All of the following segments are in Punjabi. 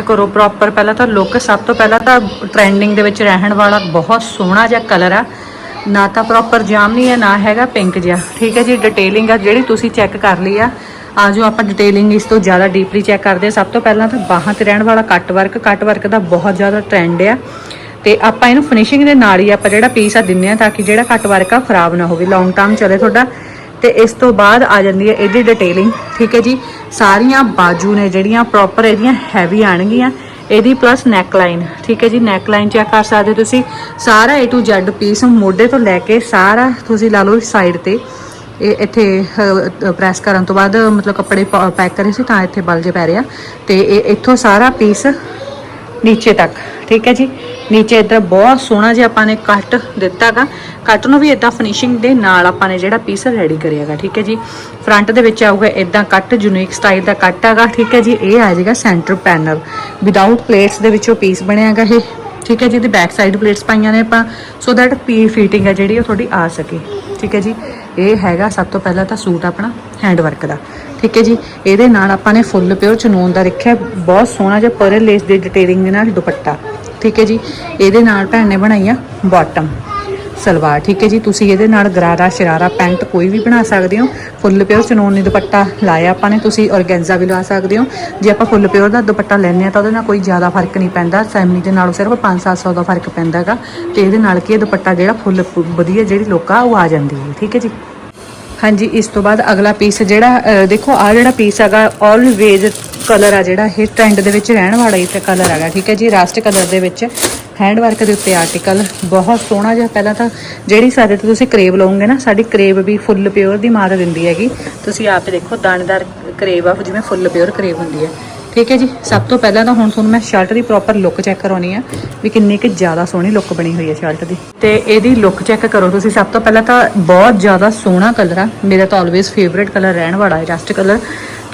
ਕਰੋ ਪ੍ਰੋਪਰ ਪਹਿਲਾਂ ਤਾਂ ਲੁੱਕ ਸਭ ਤੋਂ ਪਹਿਲਾਂ ਤਾਂ ਟ੍ਰੈਂਡਿੰਗ ਦੇ ਵਿੱਚ ਰਹਿਣ ਵਾਲਾ ਬਹੁਤ ਸੋਹਣਾ ਜਿਹਾ ਕਲਰ ਆ। ਨਾ ਤਾਂ ਪ੍ਰੋਪਰ ਜਾਮਨੀ ਹੈ, ਨਾ ਹੈਗਾ ਪਿੰਕ ਜਿਹਾ। ਠੀਕ ਹੈ ਜੀ ਡਿਟੇਲਿੰਗ ਆ ਜਿਹੜੀ ਤੁਸੀਂ ਚੈੱਕ ਕਰ ਲਈ ਆ। ਆ ਜੋ ਆਪਾਂ ਡਿਟੇਲਿੰਗ ਇਸ ਤੋਂ ਜ਼ਿਆਦਾ ਡੀਪਲੀ ਚੈੱਕ ਕਰਦੇ ਆ। ਸਭ ਤੋਂ ਪਹਿਲਾਂ ਤਾਂ ਬਾਹਾਂ ਤੇ ਰਹਿਣ ਵਾਲਾ ਕੱਟ ਵਰਕ ਕੱਟ ਵਰਕ ਦਾ ਬਹੁਤ ਜ਼ਿਆਦਾ ਟ੍ਰੈਂਡ ਆ। ਤੇ ਆਪਾਂ ਇਹਨੂੰ ਫਿਨਿਸ਼ਿੰਗ ਦੇ ਨਾਲ ਹੀ ਆਪਾਂ ਜਿਹੜਾ ਪੀਸ ਆ ਦਿੰਨੇ ਆ ਤਾਂ ਕਿ ਜਿਹੜਾ ਕੱਟ ਵਰਕ ਆ ਖਰਾਬ ਨਾ ਹੋਵੇ। ਲੌਂਗ ਟਰਮ ਚਲੇ ਤੁਹਾਡਾ। ਤੇ ਇਸ ਤੋਂ ਬਾਅਦ ਆ ਜਾਂਦੀ ਹੈ ਇਹਦੀ ਡਿਟੇਲਿੰਗ ਠੀਕ ਹੈ ਜੀ? ਸਾਰੀਆਂ ਬਾਜੂ ਨੇ ਜਿਹੜੀਆਂ ਪ੍ਰੋਪਰ ਇਹਦੀਆਂ ਹੈਵੀ ਆਣਗੀਆਂ ਇਹਦੀ ਪਲੱਸ ਨੈਕ ਲਾਈਨ ਠੀਕ ਹੈ ਜੀ? ਨੈਕ ਲਾਈਨ ਚੈੱਕ ਕਰ ਸਕਦੇ ਹੋ ਤੁਸੀਂ। ਸਾਰਾ A to Z ਪੀਸ ਮੋਢੇ ਤੋਂ ਲੈ ਕੇ ਸਾਰਾ ਤੁਸੀਂ ਲਾ ਲਓ ਸਾਈਡ ਤੇ। ਇਹ ਇੱਥੇ ਪ੍ਰੈਸ ਕਰਨ ਤੋਂ ਬਾਅਦ ਮਤਲਬ ਕੱਪੜੇ ਪੈਕ ਕਰੇ ਸੀ ਤਾਂ ਇੱਥੇ ਬਲ ਜੇ ਪੈ ਰਿਹਾ। ਤੇ ਇਹ ਇੱਥੋਂ ਸਾਰਾ ਪੀਸ ਨੀਚੇ ਤੱਕ, ਠੀਕ ਹੈ ਜੀ? ਨੀਚੇ ਇਧਰ ਬਹੁਤ ਸੋਹਣਾ ਜਿਹਾ ਆਪਾਂ ਨੇ ਕੱਟ ਦਿੱਤਾਗਾ। ਕੱਟ ਨੂੰ ਵੀ ਇਦਾਂ ਫਿਨਿਸ਼ਿੰਗ ਦੇ ਨਾਲ ਆਪਾਂ ਨੇ ਜਿਹੜਾ ਪੀਸ ਰੈਡੀ ਕਰਿਆਗਾ, ਠੀਕ ਹੈ ਜੀ? ਫਰੰਟ ਦੇ ਵਿੱਚ ਆਊਗਾ ਇਦਾਂ ਕੱਟ ਯੂਨੀਕ ਸਟਾਈਲ ਦਾ ਕੱਟ ਹੈਗਾ ਠੀਕ ਹੈ ਜੀ? ਇਹ ਆ ਜਾਏਗਾ ਸੈਂਟਰ ਪੈਨਲ ਵਿਦਆਊਟ ਪਲੇਟਸ ਦੇ ਵਿੱਚੋਂ ਪੀਸ ਬਣਿਆਗਾ ਇਹ। ਠੀਕ ਹੈ ਜੀ, ਇਹਦੀ ਬੈਕ ਸਾਈਡ ਪਲੇਟਸ ਪਾਈਆਂ ਨੇ ਆਪਾਂ ਸੋ ਦੈਟ ਪੀ ਫਿਟਿੰਗ ਹੈ ਜਿਹੜੀ, ਉਹ ਤੁਹਾਡੀ ਆ ਸਕੇ। ਠੀਕ ਹੈ ਜੀ, ਇਹ ਹੈਗਾ ਸਭ ਤੋਂ ਪਹਿਲਾਂ ਤਾਂ ਸੂਟ ਆਪਣਾ ਹੈਂਡ ਵਰਕ ਦਾ। ਠੀਕ ਹੈ ਜੀ, ਇਹਦੇ ਨਾਲ ਆਪਾਂ ਨੇ ਫੁੱਲ ਪਿਓਰ ਚਨੂਨ ਦਾ ਰੱਖਿਆ ਬਹੁਤ ਸੋਹਣਾ ਜਿਹਾ ਪਰਲ ਲੇਸ ਦੀ ਡਿਟੇਲਿੰਗ ਦੇ ਨਾਲ ਦੁਪੱਟਾ। ਠੀਕ ਹੈ ਜੀ, ਇਹਦੇ ਨਾਲ ਭੈਣ ਨੇ ਬਣਾਈ ਆ ਬਾਟਮ ਸਲਵਾਰ, ਠੀਕ ਹੈ ਜੀ? ਤੁਸੀਂ ਇਹਦੇ ਨਾਲ ਗਰਾਰਾ, ਸ਼ਰਾਰਾ, ਪੈਂਟ ਕੋਈ ਵੀ ਬਣਾ ਸਕਦੇ ਹੋ। ਫੁੱਲ ਪਿਓਰ ਚਨੂਨ ਦੀ ਦੁਪੱਟਾ ਲਾਇਆ ਆਪਾਂ ਨੇ, ਤੁਸੀਂ ਔਰਗੈਂਜ਼ਾ ਵੀ ਲਾ ਸਕਦੇ ਹੋ। ਜੇ ਆਪਾਂ ਫੁੱਲ ਪਿਓਰ ਦਾ ਦੁਪੱਟਾ ਲੈਂਦੇ ਆ ਤਾਂ ਉਹਦੇ ਨਾਲ ਕੋਈ ਜ਼ਿਆਦਾ ਫ਼ਰਕ ਨਹੀਂ ਪੈਂਦਾ। ਸੈਮਨੀ ਦੇ ਨਾਲੋਂ ਸਿਰਫ 5-700 ਦਾ ਫ਼ਰਕ ਪੈਂਦਾ ਹੈਗਾ। ਤੇ ਇਹਦੇ ਨਾਲ ਕੀ ਇਹ ਦੁਪੱਟਾ ਜਿਹੜਾ ਫੁੱਲ ਵਧੀਆ ਜਿਹੜੀ ਲੋਕ ਆ, ਉਹ ਆ ਜਾਂਦੀ ਹੈ। ਠੀਕ ਹੈ ਜੀ? ਹਾਂਜੀ, ਇਸ ਤੋਂ ਬਾਅਦ ਅਗਲਾ ਪੀਸ ਜਿਹੜਾ ਦੇਖੋ ਆ ਜਿਹੜਾ ਪੀਸ ਹੈਗਾ ਆਲਵੇਜ਼ ਕਲਰ ਆ ਜਿਹੜਾ, ਇਹ ਟ੍ਰੈਂਡ ਦੇ ਵਿੱਚ ਰਹਿਣ ਵਾਲਾ ਹੀ ਕਲਰ ਹੈਗਾ। ਠੀਕ ਹੈ ਜੀ? ਰਾਸ਼ਟ ਕਲਰ ਦੇ ਵਿੱਚ ਹੈਂਡ ਵਰਕ ਦੇ ਉੱਤੇ ਆਰਟੀਕਲ ਬਹੁਤ ਸੋਹਣਾ ਜਿਹਾ ਪਹਿਲਾਂ ਤਾਂ ਜਿਹੜੀ ਸਾਡੇ ਤੋਂ ਤੁਸੀਂ ਕਰੇਬ ਲਓਗੇ ਨਾ, ਸਾਡੀ ਕਰੇਬ ਵੀ ਫੁੱਲ ਪਿਓਰ ਦੀ ਮਾਰ ਦਿੰਦੀ ਹੈਗੀ। ਤੁਸੀਂ ਆਪ ਦੇਖੋ, ਦਾਣੇਦਾਰ ਕਰੇਬ ਆ, ਜਿਵੇਂ ਫੁੱਲ ਪਿਓਰ ਕਰੇਬ ਹੁੰਦੀ ਹੈ। ਠੀਕ ਹੈ ਜੀ? ਸਭ ਤੋਂ ਪਹਿਲਾਂ ਤਾਂ ਹੁਣ ਤੁਹਾਨੂੰ ਮੈਂ ਸ਼ਰਟ ਦੀ ਪ੍ਰੋਪਰ ਲੁੱਕ ਚੈੱਕ ਕਰਾਉਣੀ ਆ, ਵੀ ਕਿੰਨੀ ਕਿ ਜ਼ਿਆਦਾ ਸੋਹਣੀ ਲੁੱਕ ਬਣੀ ਹੋਈ ਹੈ ਸ਼ਰਟ ਦੀ। ਤੇ ਇਹਦੀ ਲੁੱਕ ਚੈੱਕ ਕਰੋ ਤੁਸੀਂ। ਸਭ ਤੋਂ ਪਹਿਲਾਂ ਤਾਂ ਬਹੁਤ ਜ਼ਿਆਦਾ ਸੋਹਣਾ ਕਲਰ ਆ। ਮੇਰਾ ਤਾਂ ਆਲਵੇਜ਼ ਫੇਵਰੇਟ ਕਲਰ ਰਹਿਣ ਵਾਲਾ ਹੈ ਰਸਟ ਕਲਰ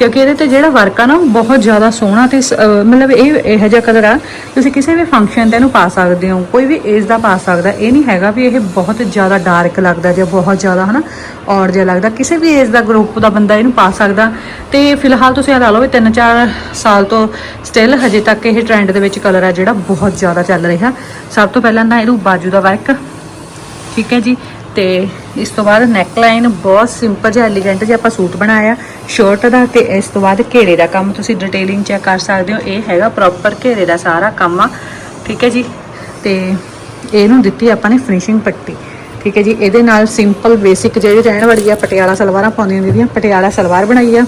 ਕਿਉਂਕਿ ਇਹਦੇ ਤੇ ਜਿਹੜਾ ਵਰਕ ਆ ਨਾ, ਉਹ ਬਹੁਤ ਜ਼ਿਆਦਾ ਸੋਹਣਾ ਤੇ ਮਤਲਬ ਇਹ, ਇਹੋ ਜਿਹਾ ਕਲਰ ਆ, ਤੁਸੀਂ ਕਿਸੇ ਵੀ ਫੰਕਸ਼ਨ ਤੇ ਇਹਨੂੰ ਪਾ ਸਕਦੇ ਹੋ, ਕੋਈ ਵੀ ਏਜ ਦਾ ਪਾ ਸਕਦਾ, ਇਹ ਨਹੀਂ ਹੈਗਾ ਵੀ ਇਹ ਬਹੁਤ ਜ਼ਿਆਦਾ ਡਾਰਕ ਲੱਗਦਾ ਜਾਂ ਬਹੁਤ ਜ਼ਿਆਦਾ, ਹਨਾ ਔਰ ਜਿਹਾ ਲੱਗਦਾ, ਕਿਸੇ ਵੀ ਏਜ ਦਾ ਗਰੁੱਪ ਦਾ ਬੰਦਾ ਇਹਨੂੰ ਪਾ ਸਕਦਾ। ਤੇ ਫਿਲਹਾਲ ਤੁਸੀਂ ਇਹ ਲਾ ਲਓ ਵੀ 3-4 ਸਾਲ ਤੋਂ ਸਟਿਲ ਹਜੇ ਤੱਕ ਇਹ ਟ੍ਰੈਂਡ ਦੇ ਵਿੱਚ ਕਲਰ ਆ ਜਿਹੜਾ ਬਹੁਤ ਜ਼ਿਆਦਾ ਚੱਲ ਰਿਹਾ। ਸਭ ਤੋਂ ਪਹਿਲਾਂ ਤਾਂ ਇਹਨੂੰ ਬਾਜੂ ਦਾ ਵਰਕ ਠੀਕ ਹੈ ਜੀ? ਤੇ ਇਸ ਤੋਂ ਬਾਅਦ ਨੈਕ ਲਾਈਨ ਬਹੁਤ ਸਿੰਪਲ ਜਿਹਾ ਐਲੀਗੈਂਟ ਜਿਹਾ ਆਪਾਂ ਸੂਟ ਬਣਾਇਆ। ਸ਼ਰਟ ਦਾ ਤੇ ਇਸ ਤੋਂ ਬਾਅਦ ਘੇਰੇ ਦਾ ਕੰਮ ਤੁਸੀਂ ਡਿਟੇਲਿੰਗ ਚੈੱਕ ਕਰ ਸਕਦੇ ਹੋ। ਇਹ ਹੈਗਾ ਪ੍ਰੋਪਰ ਘੇਰੇ ਦਾ ਸਾਰਾ ਕੰਮ ਆ। ਠੀਕ ਹੈ ਜੀ? ਤੇ ਇਹਨੂੰ ਦਿੱਤੀ ਆਪਾਂ ਨੇ ਫਿਨਿਸ਼ਿੰਗ ਪੱਟੀ। ਠੀਕ ਹੈ ਜੀ? ਇਹਦੇ ਨਾਲ ਸਿੰਪਲ ਬੇਸਿਕ ਜਿਹੜੀ ਰਹਿਣ ਵਾਲੀ ਆ, ਪਟਿਆਲਾ ਸਲਵਾਰਾਂ ਪਾਉਂਦੀਆਂ ਜਿਹੜੀਆਂ ਪਟਿਆਲਾ ਸਲਵਾਰ ਬਣਾਈ ਆ।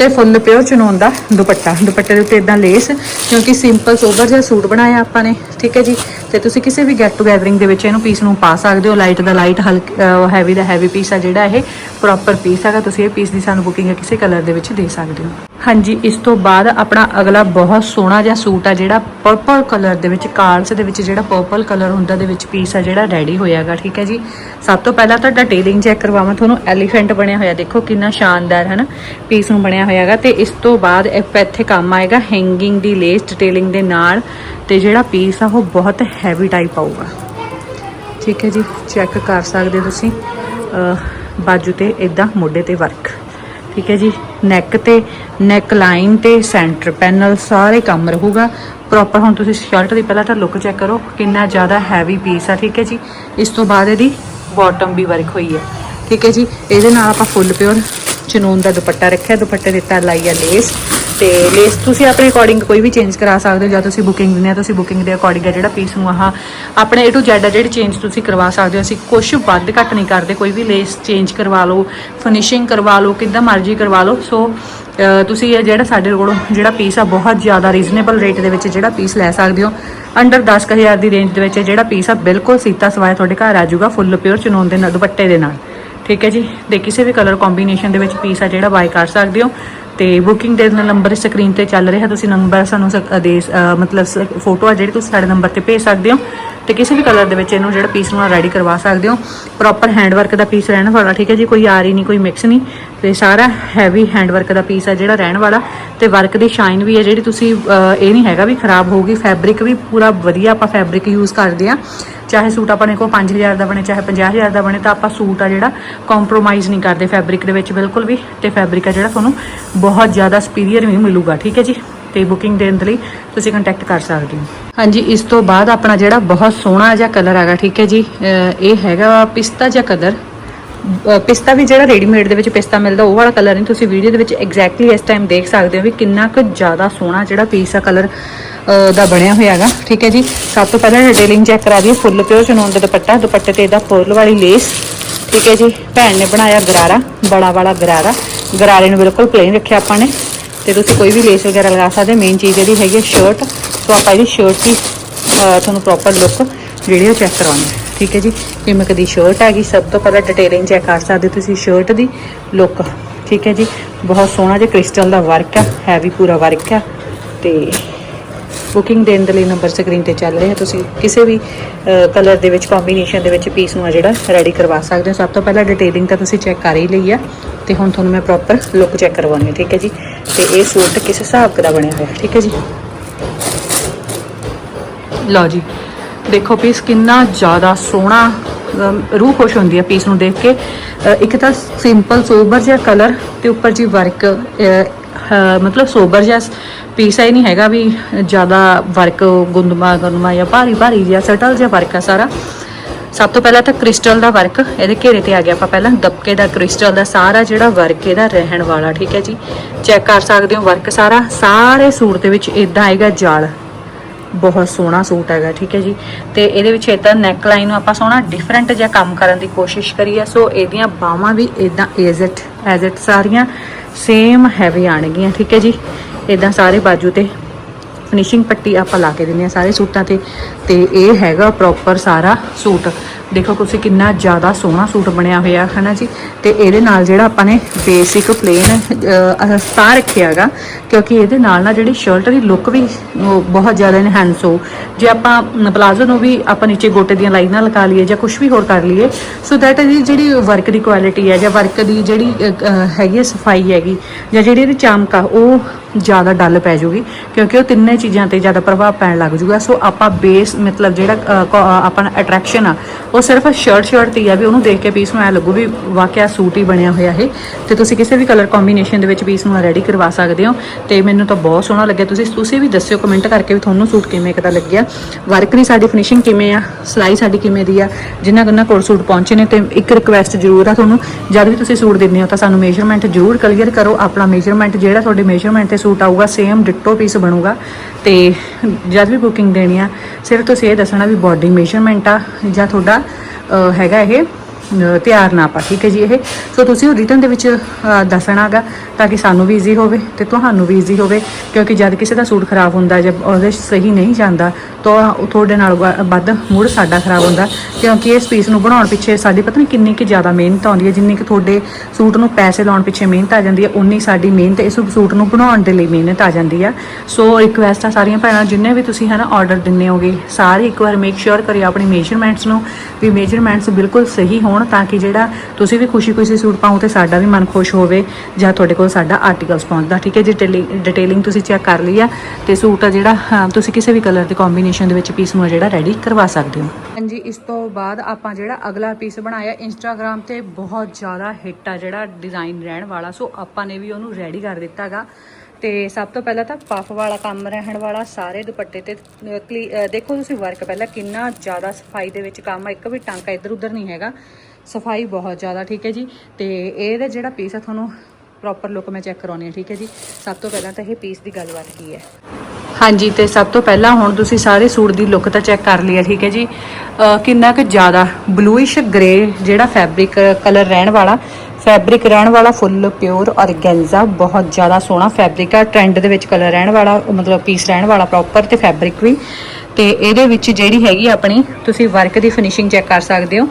ਤੇ ਫੁੱਲ ਪਿਓਰ ਚਨੋਨ ਦਾ ਦੁਪੱਟਾ। ਦੁਪੱਟੇ ਦੇ ਉੱਤੇ ਇਦਾਂ ਲੇਸ ਕਿਉਂਕਿ ਸਿੰਪਲ ਸੋਬਰ ਜਿਹਾ ਸੂਟ ਬਣਾਇਆ ਆਪਾਂ ਨੇ, ਠੀਕ ਹੈ ਜੀ? ਤੇ ਤੁਸੀਂ ਕਿਸੇ ਵੀ ਗੈਟ ਟੂ ਗੈਦਰਿੰਗ ਦੇ ਵਿੱਚ ਇਹਨੂੰ ਪੀਸ ਨੂੰ ਪਾ ਸਕਦੇ ਹੋ। ਲਾਈਟ ਦਾ ਲਾਈਟ ਹਲਕਾ ਹੈਵੀ ਦਾ ਹੈਵੀ ਪੀਸ ਆ ਜਿਹੜਾ ਇਹ ਪ੍ਰੋਪਰ ਪੀਸ ਹੈਗਾ। ਤੁਸੀਂ ਇਹ ਪੀਸ ਦੀ ਸਾਨੂੰ ਬੁਕਿੰਗ ਕਿਸੇ ਕਲਰ ਦੇ ਵਿੱਚ ਦੇ ਸਕਦੇ ਹੋ। ਹਾਂਜੀ, ਇਸ ਤੋਂ ਬਾਅਦ ਆਪਣਾ ਅਗਲਾ ਬਹੁਤ ਸੋਹਣਾ ਜਿਹਾ ਸੂਟ ਆ ਜਿਹੜਾ ਪਰਪਲ ਕਲਰ ਦੇ ਵਿੱਚ ਕਾਰਡਸ ਦੇ ਵਿੱਚ ਜਿਹੜਾ ਪਰਪਲ ਕਲਰ ਹੁੰਦਾ, ਦੇ ਵਿੱਚ ਪੀਸ ਆ ਜਿਹੜਾ ਰੈਡੀ ਹੋਇਆਗਾ, ਠੀਕ ਹੈ ਜੀ? ਸਭ ਤੋਂ ਪਹਿਲਾਂ ਤੁਹਾਡਾ ਟੇਲਿੰਗ ਚੈੱਕ ਕਰਵਾਵਾਂ। ਤੁਹਾਨੂੰ ਐਲੀਫੈਂਟ ਬਣਿਆ ਹੋਇਆ, ਦੇਖੋ ਕਿੰਨਾ ਸ਼ਾਨਦਾਰ ਹੈ ਨਾ ਪੀਸ ਨੂੰ ਬਣਿਆ ਹੋਇਆਗਾ ਤੇ ਇਸ ਤੋਂ ਬਾਅਦ ਇੱਕ ਇੱਥੇ ਕੰਮ ਆਏਗਾ ਹੈਂਗਿੰਗ ਦੀ ਲੇਸ ਡਿਟੇਲਿੰਗ ਦੇ ਨਾਲ ਤੇ ਜਿਹੜਾ ਪੀਸ ਆ ਉਹ ਬਹੁਤ ਹੈਵੀ ਟਾਈਪ ਆਊਗਾ। ਠੀਕ ਹੈ ਜੀ ਚੈੱਕ ਕਰ ਸਕਦੇ ਹੋ ਤੁਸੀਂ। ਬਾਜੂ ਤੇ ਇਦਾਂ ਮੋਢੇ ਤੇ ਵਰਕ ਠੀਕ ਹੈ ਜੀ ਨੈਕ ਤੇ ਨੈਕ ਲਾਈਨ ਤੇ ਸੈਂਟਰ ਪੈਨਲ ਸਾਰੇ ਕੰਮ ਰਹੂਗਾ। ਪ੍ਰੋਪਰ ਹੁਣ ਤੁਸੀਂ ਸ਼ਰਟ ਦੀ ਪਹਿਲਾਂ ਤਾਂ ਲੁੱਕ ਚੈੱਕ ਕਰੋ ਕਿੰਨਾ ਜ਼ਿਆਦਾ ਹੈਵੀ ਪੀਸ ਆ, ਠੀਕ ਹੈ ਜੀ। ਇਸ ਤੋਂ ਬਾਅਦ ਇਹਦੀ ਬਾਟਮ ਵੀ ਵਰਕ ਹੋਈ ਹੈ। ਠੀਕ ਹੈ ਜੀ, ਇਹਦੇ ਨਾਲ ਆਪਾਂ ਫੁੱਲ ਪਿਓਰ ਚਨੂਨ ਦਾ ਦੁਪੱਟਾ ਰੱਖਿਆ, ਦੁਪੱਟੇ ਦੇ ਉੱਤੇ ਲਾਈ ਆ ਲੇਸ। ਤੇ ਲੇਸ ਤੁਸੀਂ ਆਪਣੇ ਅਕੋਰਡਿੰਗ ਕੋਈ ਵੀ ਚੇਂਜ ਕਰਾ ਸਕਦੇ ਹੋ, ਜਾਂ ਤੁਸੀਂ ਬੁਕਿੰਗ ਦਿੰਦੇ ਆ, ਤੁਸੀਂ ਬੁਕਿੰਗ ਦੇ ਅਕੋਰਡਿੰਗ ਆ ਜਿਹੜਾ ਪੀਸ ਨੂੰ ਆਹ ਆਪਣੇ A to Z ਆ ਜਿਹੜੀ ਚੇਂਜ ਤੁਸੀਂ ਕਰਵਾ ਸਕਦੇ ਹੋ। ਅਸੀਂ ਕੁਝ ਵੱਧ ਘੱਟ ਨਹੀਂ ਕਰਦੇ, ਕੋਈ ਵੀ ਲੇਸ ਚੇਂਜ ਕਰਵਾ ਲਓ ਫਿਨਿਸ਼ਿੰਗ ਕਰਵਾ ਲਓ, ਕਿੱਦਾਂ ਮਰਜ਼ੀ ਕਰਵਾ ਲਓ। ਸੋ ਤੁਸੀਂ ਇਹ ਜਿਹੜਾ ਸਾਡੇ ਕੋਲੋਂ ਜਿਹੜਾ ਪੀਸ ਆ, ਬਹੁਤ ਜ਼ਿਆਦਾ ਰੀਜ਼ਨੇਬਲ ਰੇਟ ਦੇ ਵਿੱਚ ਜਿਹੜਾ ਪੀਸ ਲੈ ਸਕਦੇ ਹੋ। ਅੰਡਰ 10000 ਦੀ ਰੇਂਜ ਦੇ ਵਿੱਚ ਜਿਹੜਾ ਪੀਸ ਆ, ਬਿਲਕੁਲ ਸੀਤਾ ਸਵਾਇਆ ਤੁਹਾਡੇ ਘਰ ਆ ਜਾਊਗਾ ਫੁੱਲ ਪਿਓਰ ਚਨੋਨ ਦੇ ਨਾਲ, ਦੁਪੱਟੇ ਦੇ ਨਾਲ। ਠੀਕ ਹੈ ਜੀ। ਤੇ ਕਿਸੇ ਵੀ ਕਲਰ ਕੰਬੀਨੇਸ਼ਨ ਦੇ ਵਿੱਚ ਪੀਸ ਆ ਜਿਹੜਾ ਬਾਈ ਕਰ ਸਕਦੇ ਹੋ। ਤੇ ਬੁਕਿੰਗ ਦੇ ਨੰਬਰ ਸਕਰੀਨ ਤੇ ਚੱਲ ਰਿਹਾ। ਤੁਸੀਂ ਨੰਬਰ ਸਾਨੂੰ ਸ- ਦੇ ਅਹ ਮਤਲਬ ਫੋਟੋ ਆ ਜਿਹੜੀ ਤੁਸੀਂ ਸਾਡੇ ਨੰਬਰ ਤੇ ਭੇਜ ਸਕਦੇ ਹੋ। ਤੇ ਕਿਸੇ ਵੀ ਕਲਰ ਦੇ ਵਿੱਚ ਇਹਨੂੰ ਜਿਹੜਾ ਪੀਸ ਨੂੰ ਰੈਡੀ ਕਰਵਾ ਸਕਦੇ ਹੋ। ਪ੍ਰੋਪਰ ਹੈਂਡ ਵਰਕ ਦਾ ਪੀਸ ਰਹਿਣ ਵਾਲਾ, ਠੀਕ ਹੈ ਜੀ। ਕੋਈ ਆਰੀ ਨਹੀਂ, ਕੋਈ ਮਿਕਸ ਨਹੀਂ। ਤੇ ਸਾਰਾ ਹੈਵੀ ਹੈਂਡ ਵਰਕ ਦਾ ਪੀਸ ਆ ਜਿਹੜਾ ਰਹਿਣ ਵਾਲਾ। ਤੇ ਵਰਕ ਦੀ ਸ਼ਾਈਨ ਵੀ ਹੈ ਜਿਹੜੀ ਤੁਸੀਂ ਇਹ ਨਹੀਂ ਹੈਗਾ ਵੀ ਖਰਾਬ ਹੋਊਗੀ। ਫੈਬਰਿਕ ਵੀ ਪੂਰਾ ਵਧੀਆ ਆਪਾਂ ਫੈਬਰਿਕ ਯੂਜ਼ ਕਰਦੇ ਆ ਚਾਹੇ ਸੂਟ ਆਪਣੇ ਕੋਲ 5000 ਦਾ ਬਣੇ, ਚਾਹੇ 50000 ਦਾ ਬਣੇ, ਤਾਂ ਆਪਾਂ ਸੂਟ ਆ ਜਿਹੜਾ ਕੰਪਰੋਮਾਈਜ਼ ਨਹੀਂ ਕਰਦੇ ਫੈਬਰਿਕ ਦੇ ਵਿੱਚ ਬਿਲਕੁਲ ਵੀ ਤੇ ਫੈਬਰਿਕ ਆ ਜਿਹੜਾ ਤੁਹਾਨੂੰ ਬਹੁਤ ਜ਼ਿਆਦਾ ਸੁਪੀਰੀਅਰ ਵੀ ਮਿਲੂਗਾ, ਠੀਕ ਹੈ ਜੀ? ਤੇ ਬੁਕਿੰਗ ਦੇਣ ਦੇ ਲਈ ਤੁਸੀਂ ਕੰਟੈਕਟ ਕਰ ਸਕਦੇ ਹੋ। ਹਾਂਜੀ, ਇਸ ਤੋਂ ਬਾਅਦ ਆਪਣਾ ਜਿਹੜਾ ਬਹੁਤ ਸੋਹਣਾ ਜਿਹਾ ਕਲਰ ਹੈਗਾ, ਠੀਕ ਹੈ ਜੀ? ਇਹ ਹੈਗਾ ਪਿਸਤਾ ਜਿਹਾ ਕਲਰ ਪਿਸਤਾ ਵੀ ਜਿਹੜਾ ਰੈਡੀਮੇਡ ਦੇ ਵਿੱਚ ਪਿਸਤਾ ਮਿਲਦਾ, ਉਹ ਵਾਲਾ ਕਲਰ ਨਹੀਂ। ਤੁਸੀਂ ਵੀਡੀਓ ਦੇ ਵਿੱਚ ਐਗਜ਼ੈਕਟਲੀ ਇਸ ਟਾਈਮ ਦੇਖ ਸਕਦੇ ਹੋ ਵੀ ਕਿੰਨਾ ਕੁ ਜ਼ਿਆਦਾ ਸੋਹਣਾ ਜਿਹੜਾ ਪੀਸ ਆ ਕਲਰ ਦਾ ਬਣਿਆ ਹੋਇਆ ਹੈਗਾ ਠੀਕ ਹੈ ਜੀ। ਸਭ ਤੋਂ ਪਹਿਲਾਂ ਡਿਟੇਲਿੰਗ ਚੈੱਕ ਕਰਾ ਦਈਏ। ਫੁੱਲ ਪਿਓਰ ਚਨੋਨ ਦਾ ਦੁਪੱਟਾ। ਦੁਪੱਟੇ ਤੇ ਇਹਦਾ ਫੁੱਲ ਵਾਲੀ ਲੇਸ ਠੀਕ ਹੈ ਜੀ। ਭੈਣ ਨੇ ਬਣਾਇਆ ਗਰਾਰਾ। ਬੜਾ ਵਾਲਾ ਗਰਾਰਾ। ਗਰਾਰੇ ਨੂੰ ਬਿਲਕੁਲ ਪਲੇਨ ਰੱਖਿਆ ਆਪਾਂ ਨੇ। ਤੇ ਤੁਸੀਂ ਕੋਈ ਵੀ ਲੇਸ ਵਗੈਰਾ ਲਗਾ ਸਕਦੇ ਮੇਨ ਚੀਜ਼ ਇਹਦੀ ਹੈਗੀ ਹੈ ਸ਼ਰਟ ਸੋ ਆਪਾਂ ਇਹਦੀ ਸ਼ਰਟ ਦੀ ਤੁਹਾਨੂੰ ਪ੍ਰੋਪਰ ਲੁੱਕ ਜਿਹੜੀ ਉਹ ਚੈੱਕ ਕਰਾਉਣੀ ਹੈ। ਠੀਕ ਹੈ ਜੀ। ਕਿਮਕ ਦੀ ਸ਼ਰਟ ਹੈਗੀ। ਸਭ ਤੋਂ ਪਹਿਲਾਂ ਡਿਟੇਲਿੰਗ ਚੈੱਕ ਕਰ ਸਕਦੇ ਤੁਸੀਂ ਸ਼ਰਟ ਦੀ ਲੁੱਕ ਠੀਕ ਹੈ ਜੀ। ਬਹੁਤ ਸੋਹਣਾ ਜਿਹਾ ਕ੍ਰਿਸਟਲ ਦਾ ਵਰਕ ਆ। ਹੈਵੀ ਪੂਰਾ ਵਰਕ ਆ। ਤੇ ਬੁਕਿੰਗ ਦੇਣ ਦੇ ਲਈ ਨੰਬਰ ਸਕਰੀਨ ਤੇ ਚੱਲ ਰਿਹਾ। ਤੁਸੀਂ ਕਿਸੇ ਵੀ ਕਲਰ ਦੇ ਵਿੱਚ ਕੰਬੀਨੇਸ਼ਨ ਦੇ ਵਿੱਚ ਪੀਸ ਨੂੰ ਆ ਜਿਹੜਾ ਰੈਡੀ ਕਰਵਾ ਸਕਦੇ ਹੋ। ਸਭ ਤੋਂ ਪਹਿਲਾਂ ਡਿਟੇਲਿੰਗ ਤਾਂ ਤੁਸੀਂ ਚੈੱਕ ਕਰ ਹੀ ਲਈ ਆ ਤੇ ਹੁਣ ਤੁਹਾਨੂੰ ਮੈਂ ਪ੍ਰੋਪਰ ਲੁੱਕ ਚੈੱਕ ਕਰਵਾਉਣੀ ਹੈ ਠੀਕ ਹੈ ਜੀ? ਤੇ ਇਹ ਸੂਟ ਕਿਸ ਹਿਸਾਬ ਦਾ ਬਣਿਆ ਹੋਇਆ, ਠੀਕ ਹੈ ਜੀ? ਲਓ ਜੀ, ਦੇਖੋ ਪੀਸ ਕਿੰਨਾ ਜ਼ਿਆਦਾ ਸੋਹਣਾ ਰੂਹ ਖੁਸ਼ ਹੁੰਦੀ ਹੈ ਪੀਸ ਨੂੰ ਦੇਖ ਕੇ। ਇੱਕ ਤਾਂ ਸਿੰਪਲ ਸੋਬਰ ਜਿਹਾ ਕਲਰ ਤੇ ਉੱਪਰ ਜੀ ਵਰਕ ਮਤਲਬ ਸੋਬਰ ਜਿਹਾ ਪੀਸ ਹੀ ਨਹੀਂ ਹੈਗਾ ਵੀ ਜ਼ਿਆਦਾ ਵਰਕ ਗੁੰਦਮਾ ਗੁੰਦਮਾ ਜਾਂ ਭਾਰੀ ਭਾਰੀ ਜਿਹਾ ਸਟਲ ਜਿਹਾ ਵਰਕ ਆ ਸਾਰਾ। ਸਭ ਤੋਂ ਪਹਿਲਾਂ ਤਾਂ ਕ੍ਰਿਸਟਲ ਦਾ ਵਰਕ, ਇਹਦੇ ਘੇਰੇ ਤੇ ਆ ਗਿਆ ਆਪਾਂ ਪਹਿਲਾਂ। ਦਬਕੇ ਦਾ ਕ੍ਰਿਸਟਲ ਦਾ ਸਾਰਾ ਜਿਹੜਾ ਵਰਕ ਇਹਦਾ ਰਹਿਣ ਵਾਲਾ, ਠੀਕ ਹੈ ਜੀ? ਚੈੱਕ ਕਰ ਸਕਦੇ ਹੋ ਵਰਕ ਸਾਰਾ। ਸਾਰੇ ਸੂਟ ਦੇ ਵਿੱਚ ਇਦਾਂ ਆਏਗਾ ਜਾਲ। ਬਹੁਤ ਸੋਹਣਾ ਸੂਟ ਹੈਗਾ, ਠੀਕ ਹੈ ਜੀ? ਤੇ ਇਹਦੇ ਵਿੱਚ ਇਦਾਂ ਨੈਕ ਲਾਈਨ ਨੂੰ ਆਪਾਂ ਸੋਹਣਾ ਡਿਫਰੈਂਟ ਜਿਹਾ ਕੰਮ ਕਰਨ ਦੀ ਕੋਸ਼ਿਸ਼ ਕਰੀ ਹੈ ਸੋ ਇਹਦੀਆਂ ਬਾਹਾਂ ਵੀ ਇਦਾਂ ਐਜ਼ ਇਟ ਐਜ਼ ਇਟ ਸਾਰੀਆਂ। ਸੇਮ ਹੈਵੀ ਆਣਗੀਆਂ ਠੀਕ ਹੈ ਜੀ? ਇਦਾਂ ਸਾਰੇ ਬਾਜੂ ਤੇ ਫਿਨਿਸ਼ਿੰਗ ਪੱਟੀ ਆਪਾਂ ਲਾ ਕੇ ਦਿੰਦੇ ਆ ਸਾਰੇ ਸੂਟਾਂ ਤੇ ਤੇ ਇਹ ਹੈਗਾ ਪ੍ਰੋਪਰ ਸਾਰਾ ਸੂਟ। ਦੇਖੋ ਤੁਸੀਂ ਕਿੰਨਾ ਜ਼ਿਆਦਾ ਸੋਹਣਾ ਸੂਟ ਬਣਿਆ ਹੋਇਆ ਹੈ ਨਾ ਜੀ? ਤੇ ਇਹਦੇ ਨਾਲ ਜਿਹੜਾ ਆਪਾਂ ਨੇ ਬੇਸਿਕ ਪਲੇਨ ਸਟਾਰ ਰੱਖਿਆ ਹੈਗਾ ਕਿਉਂਕਿ ਇਹਦੇ ਨਾਲ ਨਾ ਜਿਹੜੀ ਸ਼ਰਟ ਦੀ ਲੁੱਕ ਵੀ ਉਹ ਬਹੁਤ ਜ਼ਿਆਦਾ ਇਨਹੈਂਸ ਹੋ। ਜੇ ਆਪਾਂ ਪਲਾਜ਼ੋ ਨੂੰ ਵੀ ਆਪਾਂ ਨੀਚੇ ਗੋਟੇ ਦੀਆਂ ਲਾਈਨਾਂ ਲਗਾ ਲਈਏ ਜਾਂ ਕੁਝ ਵੀ ਹੋਰ ਕਰ ਲਈਏ ਸੋ ਦੈਟ ਇਹਦੀ ਜਿਹੜੀ ਵਰਕ ਦੀ ਕੁਆਲਿਟੀ ਹੈ ਜਾਂ ਵਰਕ ਦੀ ਜਿਹੜੀ ਹੈਗੀ ਹੈ ਸਫ਼ਾਈ ਹੈਗੀ ਜਾਂ ਜਿਹੜੀ ਇਹਦੀ ਚਮਕ ਆ ਉਹ ਜ਼ਿਆਦਾ ਡੱਲ ਪੈ ਜੂਗੀ ਕਿਉਂਕਿ ਉਹ ਤਿੰਨੇ ਚੀਜ਼ਾਂ ਤੇ ਜ਼ਿਆਦਾ ਪ੍ਰਭਾਵ ਪੈਣ ਲੱਗ ਜੂਗਾ। ਸੋ ਆਪਾਂ ਬੇਸ ਮਤਲਬ ਜਿਹੜਾ ਅ, ਆਪਣਾ ਅਟਰੈਕਸ਼ਨ ਆ ਉਹ ਉਹ ਸਿਰਫ ਸ਼ਰਟ ਸ਼ਰਟ ਤੇ ਹੀ ਆ ਵੀ ਉਹਨੂੰ ਦੇਖ ਕੇ ਪੀਸ ਨੂੰ ਐ ਲੱਗੂ ਵੀ ਵਾਕਿਆ ਸੂਟ ਹੀ ਬਣਿਆ ਹੋਇਆ ਇਹ। ਤੇ ਤੁਸੀਂ ਕਿਸੇ ਵੀ ਕਲਰ ਕੰਬੀਨੇਸ਼ਨ ਦੇ ਵਿੱਚ ਪੀਸ ਨੂੰ ਰੈਡੀ ਕਰਵਾ ਸਕਦੇ ਹੋ। ਤੇ ਮੈਨੂੰ ਤਾਂ ਬਹੁਤ ਸੋਹਣਾ ਲੱਗਿਆ। ਤੁਸੀਂ ਤੁਸੀਂ ਵੀ ਦੱਸਿਓ ਕਮੈਂਟ ਕਰਕੇ ਵੀ ਤੁਹਾਨੂੰ ਸੂਟ ਕਿਵੇਂ ਕਿਦਾ ਲੱਗਿਆ। ਵਰਕ ਦੀ ਸਾਡੀ ਫਿਨਿਸ਼ਿੰਗ ਕਿਵੇਂ ਆ? ਸਿਲਾਈ ਸਾਡੀ ਕਿਵੇਂ ਦੀ ਆ? ਜਿਨ੍ਹਾਂ ਕਿੰਨਾ ਕੋਲ ਸੂਟ ਪਹੁੰਚੇ ਨੇ ਤੇ ਇੱਕ ਰਿਕੁਐਸਟ ਜ਼ਰੂਰ ਆ ਤੁਹਾਨੂੰ। ਜਦ ਵੀ ਤੁਸੀਂ ਸੂਟ ਦਿੰਦੇ ਹੋ ਤਾਂ ਸਾਨੂੰ ਮੇਜਰਮੈਂਟ ਜ਼ਰੂਰ ਕਲੀਅਰ ਕਰੋ। ਆਪਣਾ ਮੇਜਰਮੈਂਟ ਜਿਹੜਾ ਤੁਹਾਡੇ ਮੇਜਰਮੈਂਟ ਤੇ ਸੂਟ ਆਊਗਾ ਸੇਮ ਡਿਟੋ ਪੀਸ ਬਣੂਗਾ। ਤੇ ਜਦ ਵੀ ਬੁਕਿੰਗ ਦੇਣੀ ਆ, ਸਿਰਫ ਤੁਸੀਂ ਇਹ ਦੱਸਣਾ ਵੀ ਬਾਡੀ ਮੇਜਰਮੈਂਟ ਆ ਜਾਂ ਤੁਹਾਡਾ ਹੈਗਾ ਇਹ ਤਿਆਰ ਨਾ ਪਾ ਠੀਕ ਹੈ ਜੀ ਇਹ? ਸੋ ਤੁਸੀਂ ਉਹ ਰਿਟਰਨ ਦੇ ਵਿੱਚ ਅਹ, ਦੱਸਣਾਗਾ ਤਾਂ ਕਿ ਸਾਨੂੰ ਵੀ ਈਜ਼ੀ ਹੋਵੇ ਤੇ ਤੁਹਾਨੂੰ ਵੀ ਈਜ਼ੀ ਹੋਵੇ ਕਿਉਂਕਿ ਜਦ ਕਿਸੇ ਦਾ ਸੂਟ ਖਰਾਬ ਹੁੰਦਾ ਜਾਂ ਉਹਦੇ ਸਹੀ ਨਹੀਂ ਜਾਂਦਾ ਤਾਂ ਤੁਹਾਡੇ ਨਾਲ ਵ- ਵੱਧ ਮੂਡ ਸਾਡਾ ਖਰਾਬ ਹੁੰਦਾ ਕਿਉਂਕਿ ਇਸ ਪੀਸ ਨੂੰ ਬਣਾਉਣ ਪਿੱਛੇ ਸਾਡੀ ਪਤਾ ਨਹੀਂ ਕਿੰਨੀ ਕਿ ਜ਼ਿਆਦਾ ਮਿਹਨਤ ਆਉਂਦੀ ਹੈ ਜਿੰਨੀ ਕਿ ਤੁਹਾਡੇ ਸੂਟ ਨੂੰ ਪੈਸੇ ਲਾਉਣ ਪਿੱਛੇ ਮਿਹਨਤ ਆ ਜਾਂਦੀ ਹੈ ਉਨੀ ਸਾਡੀ ਮਿਹਨਤ ਇਸ ਸੂਟ ਨੂੰ ਬਣਾਉਣ ਦੇ ਲਈ ਮਿਹਨਤ ਆ ਜਾਂਦੀ ਆ। ਸੋ ਰਿਕੁਐਸਟ ਆ ਸਾਰੀਆਂ ਭੈਣਾਂ ਜਿੰਨੇ ਵੀ ਤੁਸੀਂ ਹਨਾ ਆਰਡਰ ਦਿੰਨੇ ਹੋਗੇ ਸਾਰੇ ਇੱਕ ਵਾਰ ਮੇਕ ਸ਼ੋਰ ਕਰਿਓ ਆਪਣੀ ਮੇਜਰਮੈਂਟਸ ਨੂੰ ਵੀ ਮੇਜਰਮੈਂਟਸ ਬਿਲਕੁਲ ਸਹੀ ਹੋਣ ਤਾਂ ਕਿ ਜਿਹੜਾ ਤੁਸੀਂ ਵੀ ਖੁਸ਼ੀ-ਖੁਸ਼ੀ ਸੂਟ ਪਾਓ ਤੇ ਸਾਡਾ ਵੀ ਮਨ ਖੁਸ਼ ਹੋਵੇ ਜਾਂ ਤੁਹਾਡੇ ਕੋਲ ਸਾਡਾ ਆਰਟੀਕਲਸ ਪਹੁੰਚਦਾ। ਠੀਕ ਹੈ ਜੀ ਡਿਟੇਲਿੰਗ ਤੁਸੀਂ ਚੈੱਕ ਕਰ ਲਈ ਆ ਤੇ ਸੂਟ ਆ ਜਿਹੜਾ ਤੁਸੀਂ ਕਿਸੇ ਵੀ ਕਲਰ ਦੇ ਕੰਬੀਨੇਸ਼ਨ ਦੇ ਵਿੱਚ ਪੀਸ ਨੂੰ ਜਿਹੜਾ ਰੈਡੀ ਕਰਵਾ ਸਕਦੇ ਹੋ। ਹਾਂਜੀ, ਇਸ ਤੋਂ ਬਾਅਦ ਆਪਾਂ ਜਿਹੜਾ ਅਗਲਾ ਪੀਸ ਬਣਾਇਆ ਇੰਸਟਾਗ੍ਰam ਤੇ ਬਹੁਤ ਜ਼ਿਆਦਾ ਹਿੱਟ ਆ ਜਿਹੜਾ ਡਿਜ਼ਾਈਨ ਰਹਿਣ ਵਾਲਾ। ਸੋ ਆਪਾਂ ਨੇ ਵੀ ਉਹਨੂੰ ਰੈਡੀ ਕਰ ਦਿੱਤਾਗਾ ਤੇ ਸਭ ਤੋਂ ਪਹਿਲਾਂ ਤਾਂ ਪਫ ਵਾਲਾ ਕੰਮ ਰਹਿਣ ਵਾਲਾ, ਸਾਰੇ ਦੁਪੱਟੇ ਤੇ ਕਲੀ- ਦੇਖੋ ਤੁਸੀਂ ਵਰਕ ਪਹਿਲਾਂ ਕਿੰਨਾ ਜ਼ਿਆਦਾ ਸਫ਼ਾਈ ਦੇ ਵਿੱਚ ਕੰਮ ਆ, ਇੱਕ ਵੀ ਟਾਂਕਾ ਇੱਧਰ ਉੱਧਰ ਨਹੀਂ ਹੈਗਾ। ਸਫ਼ਾਈ ਬਹੁਤ ਜ਼ਿਆਦਾ, ਠੀਕ ਹੈ ਜੀ? ਤੇ ਇਹਦਾ ਜਿਹੜਾ ਪੀਸ ਆ, ਤੁਹਾਨੂੰ ਪ੍ਰੋਪਰ ਲੁੱਕ ਮੈਂ ਚੈੱਕ ਕਰਾਉਣੀ ਹੈ ਠੀਕ ਹੈ ਜੀ? ਸਭ ਤੋਂ ਪਹਿਲਾਂ ਤਾਂ ਇਹ ਪੀਸ ਦੀ ਗੱਲਬਾਤ ਕੀ ਹੈ। ਹਾਂਜੀ, ਤੇ ਸਭ ਤੋਂ ਪਹਿਲਾਂ ਹੁਣ ਤੁਸੀਂ ਸਾਰੇ ਸੂਟ ਦੀ ਲੁੱਕ ਤਾਂ ਚੈੱਕ ਕਰ ਲਈ ਹੈ ਠੀਕ ਹੈ ਜੀ? ਕਿੰਨਾ ਕੁ ਜ਼ਿਆਦਾ ਬਲੂਇਸ਼ ਗ੍ਰੇ ਜਿਹੜਾ ਫੈਬਰਿਕ ਕਲਰ ਰਹਿਣ ਵਾਲਾ ਫੈਬਰਿਕ ਰਹਿਣ ਵਾਲਾ ਫੁੱਲ ਪਿਓਰ ਔਰਗੈਂਜ਼ਾ ਬਹੁਤ ਜ਼ਿਆਦਾ ਸੋਹਣਾ ਫੈਬਰਿਕ ਆ ਟ੍ਰੈਂਡ ਦੇ ਵਿੱਚ ਕਲਰ ਰਹਿਣ ਵਾਲਾ, ਮਤਲਬ ਪੀਸ ਰਹਿਣ ਵਾਲਾ ਪ੍ਰੋਪਰ ਤੇ ਫੈਬਰਿਕ ਵੀ। ਤੇ ਇਹਦੇ ਵਿੱਚ ਜਿਹੜੀ ਹੈਗੀ ਆਪਣੀ, ਤੁਸੀਂ ਵਰਕ ਦੀ ਫਿਨਿਸ਼ਿੰਗ ਚੈੱਕ ਕਰ ਸਕਦੇ ਹੋ।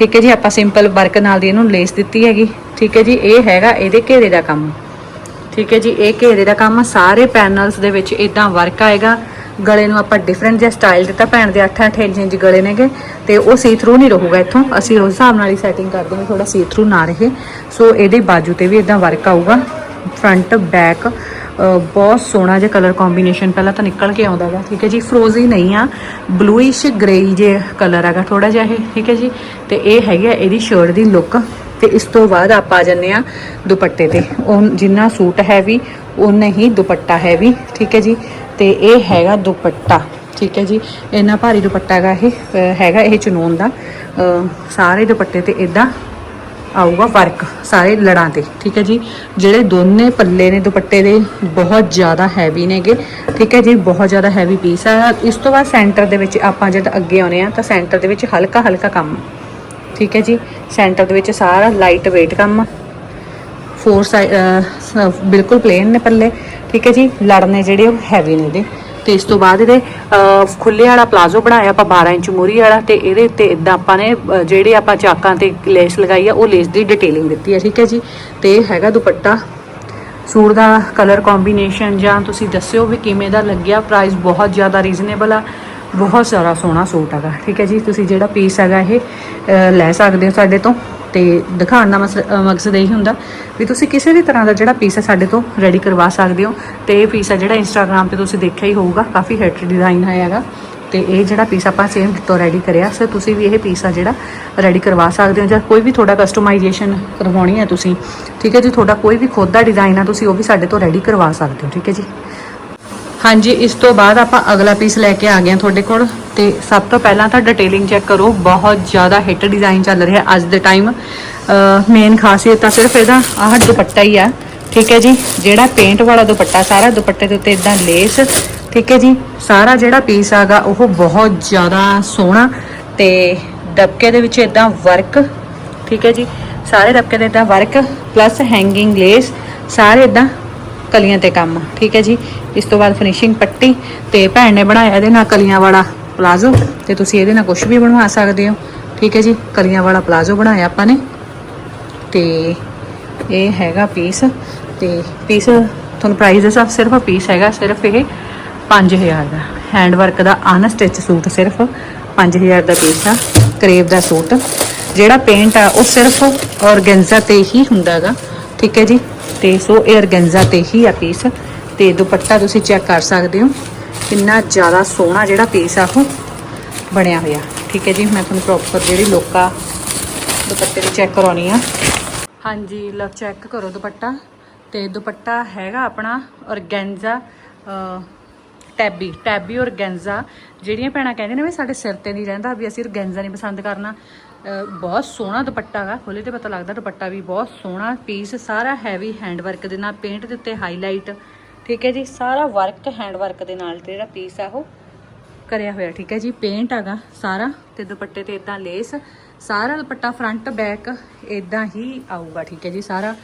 ਠੀਕ ਹੈ ਜੀ, ਆਪਾਂ ਸਿੰਪਲ ਵਰਕ ਨਾਲ ਦੀ ਇਹਨੂੰ ਲੇਸ ਦਿੱਤੀ ਹੈਗੀ। ਠੀਕ ਹੈ ਜੀ, ਇਹ ਹੈਗਾ ਇਹਦੇ ਘੇਰੇ ਦਾ ਕੰਮ। ਠੀਕ ਹੈ ਜੀ, ਇਹ ਘੇਰੇ ਦਾ ਕੰਮ ਸਾਰੇ ਪੈਨਲਸ ਦੇ ਵਿੱਚ ਇਦਾਂ ਵਰਕ ਆਏਗਾ। ਗਲੇ ਨੂੰ ਆਪਾਂ ਡਿਫਰੈਂਟ ਜਿਹਾ ਸਟਾਈਲ ਦਿੱਤਾ, ਭੈਣ ਦੇ 8-8 ਇੰਚ ਗਲੇ ਨੇਗੇ। ਤੇ ਉਹ ਸੀ ਥਰੂ ਨਹੀਂ ਰਹੂਗਾ ਇੱਥੋਂ। ਅਸੀਂ ਉਸ ਹਿਸਾਬ ਨਾਲ ਹੀ ਸੈਟਿੰਗ ਕਰਦੇ ਹਾਂ ਥੋੜਾ ਸੀ ਥਰੂ ਨਾ ਰਹੇ। ਸੋ ਇਹਦੇ ਬਾਜੂ ਤੇ ਵੀ ਇਦਾਂ ਵਰਕ ਆਊਗਾ। ਫਰੰਟ ਬੈਕ ਬਹੁਤ ਸੋਹਣਾ ਜਿਹਾ ਕਲਰ ਕੰਬੀਨੇਸ਼ਨ ਪਹਿਲਾਂ ਤਾਂ ਨਿਕਲ ਕੇ ਆਉਂਦਾ ਗਾ, ਠੀਕ ਹੈ ਜੀ? ਫਰੋਜ਼ੀ ਨਹੀਂ ਆ ਬਲੂਇਸ਼ ਗ੍ਰੇਈ ਜੇ ਕਲਰ ਹੈਗਾ ਥੋੜਾ ਜਿਹਾ ਇਹ, ਠੀਕ ਹੈ ਜੀ? ਤੇ ਇਹ ਹੈਗੀ ਆ ਇਹਦੀ ਸ਼ਰਟ ਦੀ ਲੁੱਕ ਤੇ ਇਸ ਤੋਂ ਬਾਅਦ ਆਪਾਂ ਆ ਜੰਨੇ ਆ ਦੁਪੱਟੇ ਤੇ। ਉਹ ਜਿੰਨਾ ਸੂਟ ਹੈ ਵੀ ਉਨਾ ਹੀ ਦੁਪੱਟਾ ਹੈ ਵੀ ਠੀਕ ਹੈ ਜੀ? ਤੇ ਇਹ ਹੈਗਾ ਦੁਪੱਟਾ, ਠੀਕ ਹੈ ਜੀ? ਇੰਨਾ ਭਾਰੀ ਦੁਪੱਟਾ ਹੈਗਾ ਇਹ ਹੈਗਾ ਇਹ ਚਨੂਨ ਦਾ। ਸਾਰੇ ਦੁਪੱਟੇ ਤੇ ਇਦਾਂ ਆਊਗਾ ਵਰਕ ਸਾਰੇ ਲੜਾਂ ਤੇ, ਠੀਕ ਹੈ ਜੀ? ਜਿਹੜੇ ਦੋਨੇ ਪੱਲੇ ਨੇ, ਦੁਪੱਟੇ ਦੇ, ਬਹੁਤ ਜ਼ਿਆਦਾ ਹੈਵੀ ਨੇਗੇ, ਠੀਕ ਹੈ ਜੀ? ਬਹੁਤ ਜ਼ਿਆਦਾ ਹੈਵੀ ਪੀਸ ਆ। ਇਸ ਤੋਂ ਬਾਅਦ ਸੈਂਟਰ ਦੇ ਵਿੱਚ ਆਪਾਂ ਜਦ ਅੱਗੇ ਆਉਨੇ ਆ, ਤਾਂ ਸੈਂਟਰ ਦੇ ਵਿੱਚ ਹਲਕਾ ਹਲਕਾ ਕੰਮ, ਠੀਕ ਹੈ ਜੀ? ਸੈਂਟਰ ਦੇ ਵਿੱਚ ਸਾਰਾ ਲਾਈਟ weight ਕੰਮ ਫੋਰ ਸਾਈਡ ਬਿਲਕੁਲ ਪਲੇਨ ਨੇ ਪੱਲੇ, ਠੀਕ ਹੈ ਜੀ? ਲੜਨੇ ਜਿਹੜੇ ਉਹ ਹੈਵੀ ਨੇ ਇਹਦੇ। ਤੇ ਇਸ ਤੋਂ ਬਾਅਦ ਇਹਦੇ ਅਹ, ਖੁੱਲੇ ਵਾਲਾ ਪਲਾਜ਼ੋ ਬਣਾਇਆ ਆਪਾਂ 12 ਇੰਚ ਮੂਰੀ ਵਾਲਾ ਤੇ ਇਹਦੇ ਉੱਤੇ ਇਦਾਂ ਆਪਾਂ ਨੇ ਜਿਹੜੇ ਆਪਾਂ ਚਾਕਾਂ ਤੇ ਲੇਸ ਲਗਾਈ ਆ ਉਹ ਲੇਸ ਦੀ ਡਿਟੇਲਿੰਗ ਦਿੱਤੀ ਹੈ ਠੀਕ ਹੈ ਜੀ? ਤੇ ਹੈਗਾ ਦੁਪੱਟਾ। ਸੂਟ ਦਾ ਕਲਰ ਕੰਬੀਨੇਸ਼ਨ ਜਾਂ ਤੁਸੀਂ ਦੱਸਿਓ ਵੀ ਕਿਵੇਂ ਦਾ ਲੱਗਿਆ ਪ੍ਰਾਈਸ ਬਹੁਤ ਜ਼ਿਆਦਾ ਰੀਜ਼ਨੇਬਲ ਆ ਬਹੁਤ ਸਾਰਾ ਸੋਹਣਾ ਸੂਟ ਹੈਗਾ ਠੀਕ ਹੈ ਜੀ? ਤੁਸੀਂ ਜਿਹੜਾ ਪੀਸ ਹੈਗਾ ਇਹ ਲੈ ਸਕਦੇ ਹੋ ਸਾਡੇ ਤੋਂ। ਤੇ ਦਿਖਾਉਣ ਦਾ ਮਸ- ਮਕਸਦ ਇਹੀ ਹੁੰਦਾ ਵੀ ਤੁਸੀਂ ਕਿਸੇ ਵੀ ਤਰ੍ਹਾਂ ਦਾ ਜਿਹੜਾ ਪੀਸ ਹੈ ਸਾਡੇ ਤੋਂ ਰੈਡੀ ਕਰਵਾ ਸਕਦੇ ਹੋ ਤੇ ਇਹ ਪੀਸ ਹੈ ਜਿਹੜਾ ਇੰਸਟਾਗ੍ਰam ਤੇ ਤੁਸੀਂ ਦੇਖਿਆ ਹੀ ਹੋਊਗਾ, ਕਾਫੀ ਹਿੱਟ ਡਿਜ਼ਾਈਨ ਹੈਗਾ ਤੇ ਇਹ ਜਿਹੜਾ ਪੀਸ ਆਪਾਂ ਸੇਮ ਤੋਂ ਰੈਡੀ ਕਰਿਆ, ਸੋ ਤੁਸੀਂ ਵੀ ਇਹ ਪੀਸ ਆ ਜਿਹੜਾ ਰੈਡੀ ਕਰਵਾ ਸਕਦੇ ਹੋ ਜਾਂ ਕੋਈ ਵੀ ਤੁਹਾਡਾ ਕਸਟਮਾਈਜੇਸ਼ਨ ਕਰਵਾਉਣੀ ਹੈ ਤੁਸੀਂ, ਠੀਕ ਹੈ ਜੀ, ਤੁਹਾਡਾ ਕੋਈ ਵੀ ਖੁਦ ਦਾ ਡਿਜ਼ਾਈਨ ਆ ਤੁਸੀਂ ਉਹ ਵੀ ਸਾਡੇ ਤੋਂ ਰੈਡੀ ਕਰਵਾ ਸਕਦੇ ਹੋ, ਠੀਕ ਹੈ ਜੀ। ਹਾਂਜੀ, ਇਸ ਤੋਂ ਬਾਅਦ ਆਪਾਂ ਅਗਲਾ ਪੀਸ ਲੈ ਕੇ ਆ ਗਏ ਹਾਂ ਤੁਹਾਡੇ ਕੋਲ। ਤੇ ਸਭ ਤੋਂ ਪਹਿਲਾਂ ਤਾਂ ਡਿਟੇਲਿੰਗ ਚੈੱਕ ਕਰੋ, ਬਹੁਤ ਜ਼ਿਆਦਾ ਹਿੱਟ ਡਿਜ਼ਾਈਨ ਚੱਲ ਰਿਹਾ ਅੱਜ ਦੇ ਟਾਈਮ ਮੇਨ ਖਾਸੀਅਤ ਤਾਂ ਸਿਰਫ ਇਹਦਾ, ਆਹ ਦੁਪੱਟਾ ਹੀ ਆ। ਠੀਕ ਹੈ ਜੀ, ਜਿਹੜਾ ਪੇਂਟ ਵਾਲਾ ਦੁਪੱਟਾ, ਸਾਰਾ ਦੁਪੱਟੇ ਦੇ ਉੱਤੇ ਇਦਾਂ ਲੇਸ ਠੀਕ ਹੈ ਜੀ, ਸਾਰਾ ਜਿਹੜਾ ਪੀਸ ਆਗਾ ਉਹ ਬਹੁਤ ਜ਼ਿਆਦਾ ਸੋਹਣਾ ਤੇ ਦਬਕੇ ਦੇ ਵਿੱਚ ਇਦਾਂ ਵਰਕ ਠੀਕ ਹੈ ਜੀ, ਸਾਰੇ ਦਬਕੇ ਦੇ ਇਦਾਂ ਵਰਕ ਪਲੱਸ ਹੈਂਗਿੰਗ ਲੇਸ ਸਾਰੇ ਇਦਾਂ ਕਲੀਆਂ ਤੇ ਕੰਮ। ਠੀਕ ਹੈ ਜੀ, ਇਸ ਤੋਂ ਬਾਅਦ ਫਿਨਿਸ਼ਿੰਗ ਪੱਟੀ ਤੇ ਭੈਣ ਨੇ ਬਣਾਇਆ ਇਹਦੇ ਨਾਲ ਕਲੀਆਂ ਵਾਲਾ। ਪਲਾਜ਼ੋ ਤੇ ਤੁਸੀਂ ਇਹਦੇ ਨਾਲ ਕੁਝ ਵੀ ਬਣਵਾ ਸਕਦੇ ਹੋ। ਠੀਕ ਹੈ ਜੀ, ਕਲੀਆਂ ਵਾਲਾ ਪਲਾਜ਼ੋ ਬਣਾਇਆ ਆਪਾਂ ਨੇ। ਤੇ ਇਹ ਹੈਗਾ ਪੀਸ ਤੇ ਪੀਸ ਤੁਹਾਨੂੰ ਪ੍ਰਾਈਸ ਦੱਸਾਂ ਸਿਰਫ ਪੀਸ ਹੈਗਾ, ਸਿਰਫ ਇਹ 5000 ਦਾ। ਹੈਂਡ ਵਰਕ ਦਾ ਅਨਸਟਿਚ ਸੂਟ ਸਿਰਫ 5000 ਦਾ ਪੀਸ ਆ, ਕਰੇਵ ਦਾ ਸੂਟ। ਜਿਹੜਾ ਪੇਂਟ ਆ, ਉਹ ਸਿਰਫ ਔਰਗੈਂਜ਼ਾ ਤੇ ਹੀ ਹੁੰਦਾ ਹੈਗਾ ਠੀਕ ਹੈ ਜੀ, ਤੇ ਸੋ ਇਹ ਔਰਗੈਂਜ਼ਾ ਤੇ ਹੀ ਆ ਪੀਸ ਤੇ ਦੁਪੱਟਾ ਤੁਸੀਂ ਚੈੱਕ ਕਰ ਸਕਦੇ ਹੋ। ਕਿੰਨਾ ਜ਼ਿਆਦਾ ਸੋਹਣਾ ਜਿਹੜਾ ਪੀਸ ਆ ਉਹ ਬਣਿਆ ਹੋਇਆ। ਠੀਕ ਹੈ ਜੀ, ਮੈਂ ਤੁਹਾਨੂੰ ਪ੍ਰੋਪਰ ਜਿਹੜੀ ਲੋਕਾ ਦੁਪੱਟੇ ਦੀ ਚੈੱਕ ਕਰਾਉਣੀ ਆ। ਹਾਂਜੀ, ਲਵ ਚੈੱਕ ਕਰੋ ਦੁਪੱਟਾ। ਤੇ ਦੁਪੱਟਾ ਹੈਗਾ ਆਪਣਾ ਔਰਗੈਂਜ਼ਾ ਟੈਬੀ ਟੈਬੀ ਔਰਗੈਂਜ਼ਾ ਜਿਹੜੀਆਂ ਭੈਣਾਂ ਕਹਿੰਦੇ ਨੇ ਵੀ ਸਾਡੇ ਸਿਰ ਤੇ ਨਹੀਂ ਰਹਿੰਦਾ ਵੀ ਅਸੀਂ ਔਰਗੈਂਜ਼ਾ ਨਹੀਂ ਪਸੰਦ ਕਰਨਾ। ਬਹੁਤ ਸੋਹਣਾ ਦੁਪੱਟਾ ਹੈਗਾ ਖੋਲੇ ਤੇ ਪਤਾ ਲੱਗਦਾ ਦੁਪੱਟਾ ਵੀ ਬਹੁਤ ਸੋਹਣਾ ਪੀਸ ਸਾਰਾ ਹੈਵੀ ਹੈਂਡਵਰਕ ਦੇ ਨਾਲ ਪੇਂਟ ਦੇ ਉੱਤੇ ਹਾਈਲਾਈਟ ਠੀਕ ਹੈ ਜੀ, ਸਾਰਾ ਵਰਕ ਹੈਂਡ ਵਰਕ ਦੇ ਨਾਲ ਜਿਹੜਾ ਪੀਸ ਆ ਉਹ ਕਰਿਆ ਹੋਇਆ, ਠੀਕ ਹੈ ਜੀ ਪੇਂਟ ਹੈਗਾ ਸਾਰਾ, ਤੇ ਦੁਪੱਟੇ ਤੇ ਇਦਾਂ ਲੇਸ ਸਾਰਾ ਦੁਪੱਟਾ ਫਰੰਟ ਬੈਕ ਇਦਾਂ ਹੀ ਆਊਗਾ, ਠੀਕ ਹੈ ਜੀ, ਸਾਰਾ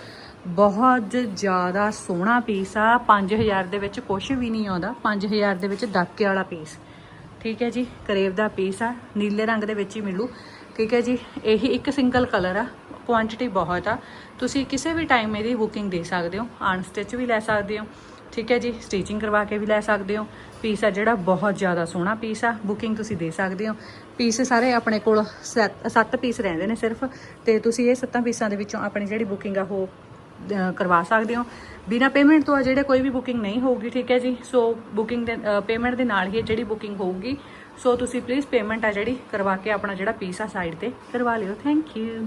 ਬਹੁਤ ਜ਼ਿਆਦਾ ਸੋਹਣਾ ਪੀਸ ਆ 5000 ਦੇ ਵਿੱਚ ਕੁਝ ਵੀ ਨਹੀਂ ਆਉਂਦਾ 5000 ਦੇ ਵਿੱਚ ਡਾਕੇ ਵਾਲਾ ਪੀਸ ਠੀਕ ਹੈ ਜੀ, ਕਰੇਵ ਦਾ ਪੀਸ ਆ, ਨੀਲੇ ਰੰਗ ਦੇ ਵਿੱਚ ਹੀ ਮਿਲੂ, ਠੀਕ ਹੈ ਜੀ, ਇਹੀ ਇੱਕ ਸਿੰਗਲ ਕਲਰ ਆ ਕੁਆਂਟੀਟੀ ਬਹੁਤ ਆ, ਤੁਸੀਂ ਕਿਸੇ ਵੀ ਟਾਈਮ ਇਹਦੀ ਬੁਕਿੰਗ ਦੇ ਸਕਦੇ ਹੋ ਅਨਸਟਿਚ ਵੀ ਲੈ ਸਕਦੇ ਹੋ ਠੀਕ ਹੈ ਜੀ ਸਟਿਚਿੰਗ ਕਰਵਾ ਕੇ ਵੀ ਲੈ ਸਕਦੇ ਹੋ। ਪੀਸ ਆ ਜਿਹੜਾ ਬਹੁਤ ਜ਼ਿਆਦਾ ਸੋਹਣਾ ਪੀਸ ਆ ਬੁਕਿੰਗ ਤੁਸੀਂ ਦੇ ਸਕਦੇ ਹੋ। ਪੀਸ ਸਾਰੇ ਆਪਣੇ ਕੋਲ 7 ਪੀਸ ਰਹਿੰਦੇ ਨੇ ਸਿਰਫ। ਤੇ ਤੁਸੀਂ ਇਹ 7 ਪੀਸਾਂ ਦੇ ਵਿੱਚੋਂ ਆਪਣੀ ਜਿਹੜੀ ਬੁਕਿੰਗ ਆ ਉਹ ਕਰਵਾ ਸਕਦੇ ਹੋ। ਬਿਨਾ ਪੇਮੈਂਟ ਤੋਂ ਆ ਜਿਹੜੇ ਕੋਈ ਵੀ ਬੁਕਿੰਗ ਨਹੀਂ ਹੋਊਗੀ, ਠੀਕ ਹੈ ਜੀ। ਸੋ ਬੁਕਿੰਗ ਦੇ ਪੇਮੈਂਟ ਦੇ ਨਾਲ ਹੀ ਜਿਹੜੀ ਬੁਕਿੰਗ ਹੋਊਗੀ। ਸੋ ਤੁਸੀਂ ਪਲੀਜ਼ ਪੇਮੈਂਟ ਆ ਜਿਹੜੀ ਕਰਵਾ ਕੇ ਆਪਣਾ ਜਿਹੜਾ ਪੀਸ ਆ ਸਾਈਡ ਤੇ ਕਰਵਾ ਲਿਓ। Thank you